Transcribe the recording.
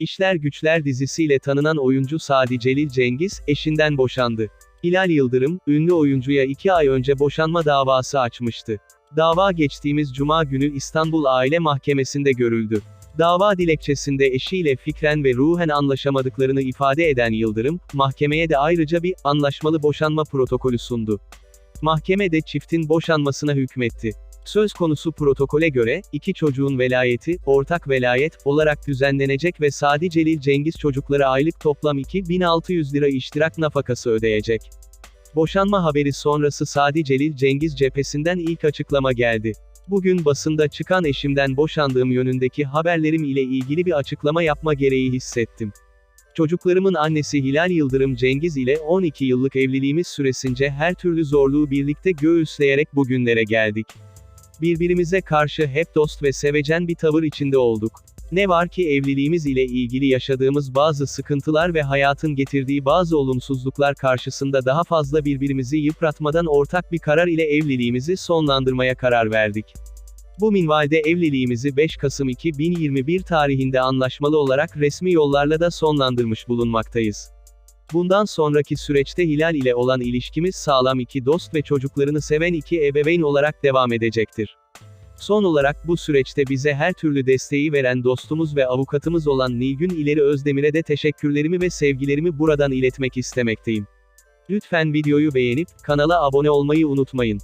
İşler Güçler dizisiyle tanınan oyuncu Sadi Celil Cengiz, eşinden boşandı. Hilal Yıldırım, ünlü oyuncuya iki ay önce boşanma davası açmıştı. Dava geçtiğimiz Cuma günü İstanbul Aile Mahkemesi'nde görüldü. Dava dilekçesinde eşiyle fikren ve ruhen anlaşamadıklarını ifade eden Yıldırım, mahkemeye de ayrıca bir anlaşmalı boşanma protokolü sundu. Mahkeme de çiftin boşanmasına hükmetti. Söz konusu protokole göre, iki çocuğun velayeti, ortak velayet, olarak düzenlenecek ve Sadi Celil Cengiz çocuklara aylık toplam 2600 lira iştirak nafakası ödeyecek. Boşanma haberi sonrası Sadi Celil Cengiz cephesinden ilk açıklama geldi. Bugün basında çıkan eşimden boşandığım yönündeki haberlerim ile ilgili bir açıklama yapma gereği hissettim. Çocuklarımın annesi Hilal Yıldırım Cengiz ile 12 yıllık evliliğimiz süresince her türlü zorluğu birlikte göğüsleyerek bugünlere geldik. Birbirimize karşı hep dost ve sevecen bir tavır içinde olduk. Ne var ki evliliğimiz ile ilgili yaşadığımız bazı sıkıntılar ve hayatın getirdiği bazı olumsuzluklar karşısında daha fazla birbirimizi yıpratmadan ortak bir karar ile evliliğimizi sonlandırmaya karar verdik. Bu minvalde evliliğimizi 5 Kasım 2021 tarihinde anlaşmalı olarak resmi yollarla da sonlandırmış bulunmaktayız. Bundan sonraki süreçte Hilal ile olan ilişkimiz sağlam iki dost ve çocuklarını seven iki ebeveyn olarak devam edecektir. Son olarak bu süreçte bize her türlü desteği veren dostumuz ve avukatımız olan Nilgün İleri Özdemir'e de teşekkürlerimi ve sevgilerimi buradan iletmek istemekteyim. Lütfen videoyu beğenip, kanala abone olmayı unutmayın.